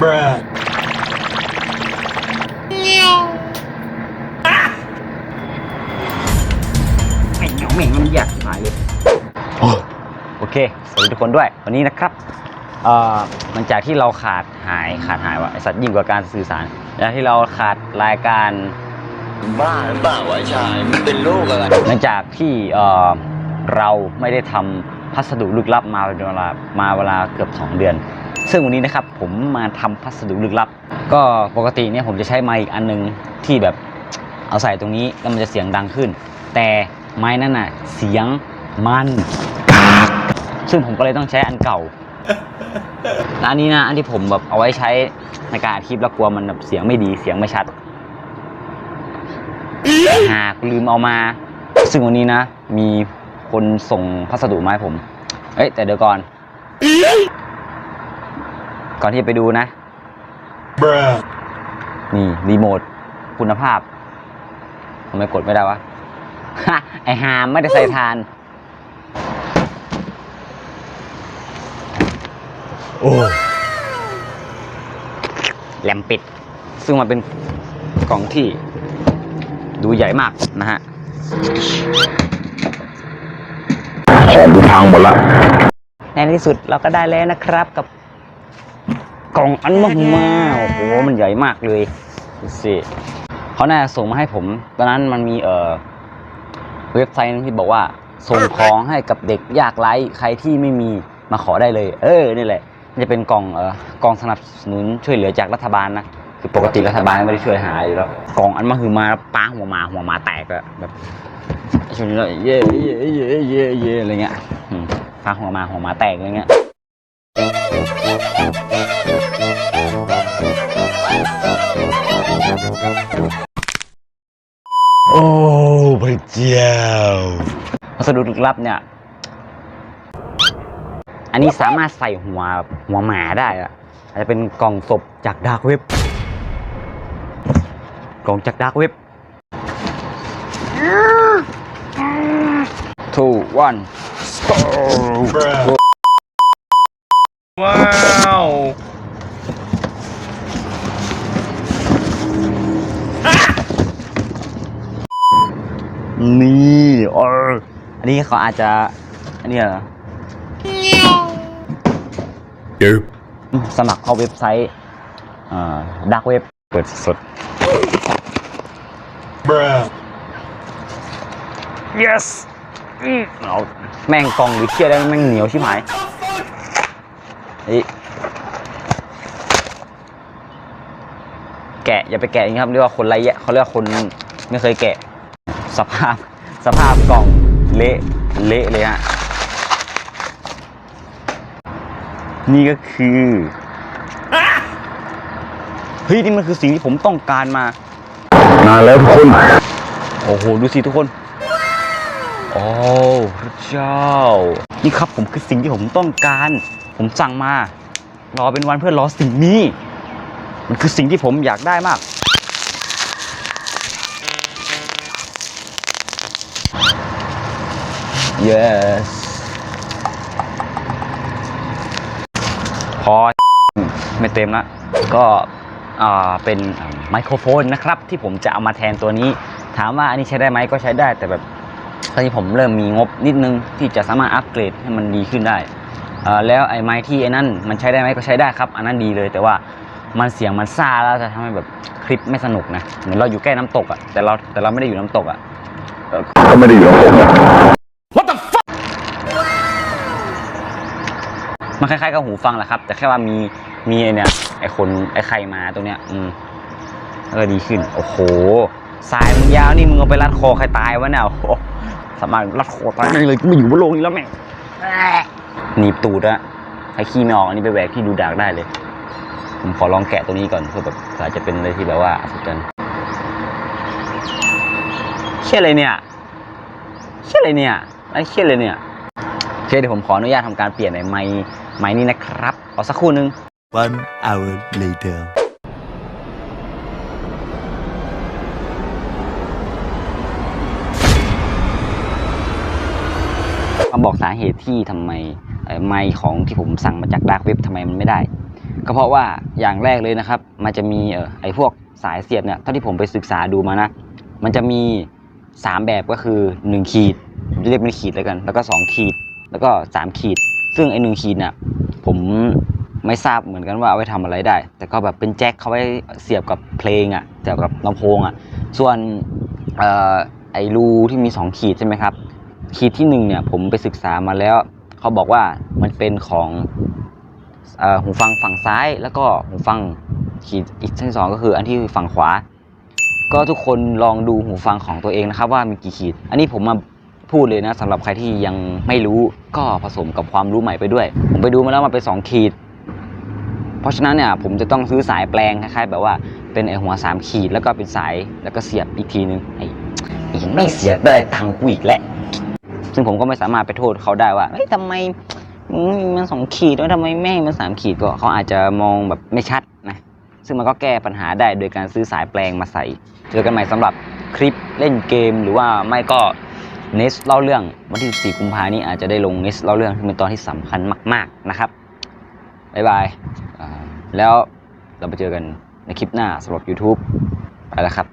Bruh. ไม่เหนียวเหม่งมันอยากหายเลยโอเค สวัสดีทุกคนด้วย วันนี้นะครับ เอ่อหลังจากที่เราขาดหายขาดหายว่ะไอสัตว์ยิ่งกว่าการสื่อสารแล้วที่เราขาดรายการ บ้าหรือเปล่าวะชายมันเป็นโรคอะไรหลังจากที่เอ่อเราไม่ได้ทำพัสดุลึกลับมาเป็นเวลามาเวลาเกือบ 2 เดือน ซึ่งวันนี้นะครับผมมาทำพัสดุลึกลับ ก็ปกติเนี่ยผมจะใช้ไมค์อีกอันนึงที่แบบเอาใส่ตรงนี้แล้วมันจะเสียงดังขึ้น แต่ไม้นั่นน่ะเสียงมันกากซึ่งผมก็เลยต้องใช้อันเก่าและอันนี้นะอันที่ผมแบบเอาไว้ใช้ในการอัดคลิปแล้วกลัวมันแบบเสียงไม่ดีเสียงไม่ชัดหากลืมเอามา ซึ่งวันนี้นะ มีคนส่งพัสดุมาให้ผม เอ้ยแต่เดี๋ยวก่อน ก่อนที่จะไปดูนะ Bruh. นี่รีโมทคุณภาพทำไมกดไม่ได้วะฮะไอฮามไม่ได้ใส่ทาน โอ้แหลมปิด ซึ่งมันเป็นกล่องที่ดูใหญ่มากนะฮะของกูพังหมดละ ในที่สุดเราก็ได้แล้วนะครับกับ กล่องอันมากมาโอ้โหมันใหญ่มากเลยดูสิเขาน่าจะส่งมาให้ผม ตอนนั้นมันมีเอ่อเว็บไซต์นึงที่บอกว่าส่งของให้กับเด็กยากไร้ใครที่ไม่มีมาขอได้เลย เออนี่แหละมันจะเป็นกล่องเอ่อกองสนับสนุนช่วยเหลือจากรัฐบาลนะคือปกติรัฐบาลไม่ได้ช่วยหาอยู่แล้วกล่องอันมาคือมาป้าหัวหมาหัวหมาแตกอะแบบช่วงนี้เราเย่เย่เย่เย่เย่อะไรเงี้ยอืมปลาหัวหมาหัวหมาแตกอะไรเงี้ย วัสดุลึกลับเนี่ย อันนี้สามารถใส่หัวหัวหมาได้อะอาจจะเป็นกล่องศพจากดาร์กเว็บ กล่องจากดาร์กเว็บ two one Bruh. ว้าวนี่เออ อันนี้เขาอาจจะ อันนี้เหรอ Derp. สมัครเข้าเว็บไซต์ดักเว็บเปิดสด Bruh. yes อืมเอาแม่งกล่องหรือเชี่ยได้แม่งเหนียวชิบหายเฮ้ยแกะอย่าไปแกะอย่างนี้ครับเรียกว่าคนไรแยะเขาเรียกว่าคนไม่เคยแกะ สภาพสภาพกล่อง เละเละเลยฮะนี่ก็คือเฮ้ยนี่มันคือสิ่งที่ผมต้องการมามาแล้วทุกคนโอ้โหดูสิทุกคนโอ้พระเจ้า นี่ครับผมคือสิ่งที่ผมต้องการ ผมสั่งมา รอเป็นวันเพื่อรอสิ่งนี้ มันคือสิ่งที่ผมอยากได้มาก yes พอไม่เต็มละก็อ่าเป็นไมโครโฟนนะครับ ที่ผมจะเอามาแทนตัวนี้ ถามว่าอันนี้ใช้ได้ไหมก็ใช้ได้ แต่แบบตอนนี้ผมเริ่มมีงบนิดนึงที่จะสามารถอัปเกรดให้มันดีขึ้นได้อ่าแล้วไอ้ไม้ที่ไอ้นั่นมันใช้ได้ไหมก็ใช้ได้ครับ อันนั้นดีเลยแต่ว่ามันเสียงมันซ่าแล้วจะทำให้แบบคลิปไม่สนุกนะเหมือนเราอยู่ใกล้น้ำตกอะแต่เราแต่เราไม่ได้อยู่น้ำตกอะก็ไม่ได้อยู่กับผมนะมัน คล้ายๆกับหูฟังแหละครับ แต่แค่ว่ามีมีไอเนี่ยไอคนไอไข่มาตรงเนี้ย อืมเออดีขึ้น โอ้โหสายมึงยาวนี่มึงเอาไปรัดคอใครตายวะเนี่ยโอ้โหสามารถรัดคอตายได้เลยกูไม่อยู่บนโลกนี้แล้วแม่งหนีบตูดอะใครขี้ไม่ออกอันนี้ไปแหวกที่ดูดากได้เลยผมขอลองแกะตัวนี้ก่อนเพื่อแบบอาจจะเป็นอะไรที่แบบว่าอัศจรรย์เชี่ยอะไรเนี่ยเชี่ยอะไรเนี่ยไอ้เชี่ยอะไรเนี่ยโอเคเดี๋ยวผมขออนุญาตทำการเปลี่ยนในไม้ ไม้นี้นะครับเอาสักครู่หนึง One hour later. มาบอกสาเหตุที่ทำไมเอ่อไมค์ของที่ผมสั่งมาจากดาร์กเว็บทำไมมันไม่ได้ ก็เพราะว่าอย่างแรกเลยนะครับ มันจะมีเอ่อไอ้พวกสายเสียบเนี่ยเท่าที่ผมไปศึกษาดูมานะ มันจะมี 3 แบบก็คือ 1 ขีดผมจะเรียกเป็นขีดแล้วกัน แล้วก็ 2 ขีด แล้วก็ 3 ขีด ซึ่งไอ้หนึ่งขีดเนี่ยผมไม่ทราบเหมือนกันว่าเอาไว้ทำอะไรได้ แต่ก็แบบเป็นแจ็คเขาไว้เสียบกับเพลงอะเสียบกับลำโพงอะ ส่วนออไอ้รูที่มี 2 ขีดใช่ไหมครับ ขีดที่หนึ่งเนี่ยผมไปศึกษามาแล้ว เขาบอกว่ามันเป็นของออหูฟังฝั่งซ้ายแล้วก็หูฟังขีดอีกที่สองก็คืออันที่ฝั่งขวา ก็ทุกคนลองดูหูฟังของตัวเองนะครับว่ามีกี่ขีด อันนี้ผมมา พูดเลยนะสำหรับใครที่ยังไม่รู้ก็ผสมกับความรู้ใหม่ไปด้วย ผมไปดูมาแล้วมันเป็นสองขีด เพราะฉะนั้นเนี่ยผมจะต้องซื้อสายแปลงคล้ายๆแบบว่าเป็นไอหัวสามขีดแล้วก็เป็นสายแล้วก็เสียบอีกทีนึงไอ้ไอ้ไม่เสียบได้ตังกูอีกแหละ ซึ่งผมก็ไม่สามารถไปโทษเขาได้ว่าเฮ้ยทำไมมันสองขีดแล้วทำไมแม่มันสามขีดก็เขาอาจจะมองแบบไม่ชัดนะ ซึ่งมันก็แก้ปัญหาได้โดยการซื้อสายแปลงมาใส่ เจอกันใหม่สำหรับคลิปเล่นเกมหรือว่าไม่ก็ เนสเล่าเรื่องวันที่4กุมภานี้อาจจะได้ลงเนสเล่าเรื่องที่เป็นตอนที่สำคัญมาก ๆนะครับบ๊ายบายแล้วเราไปเจอกันในคลิปหน้าสำหรับ YouTube ไปแล้วครับ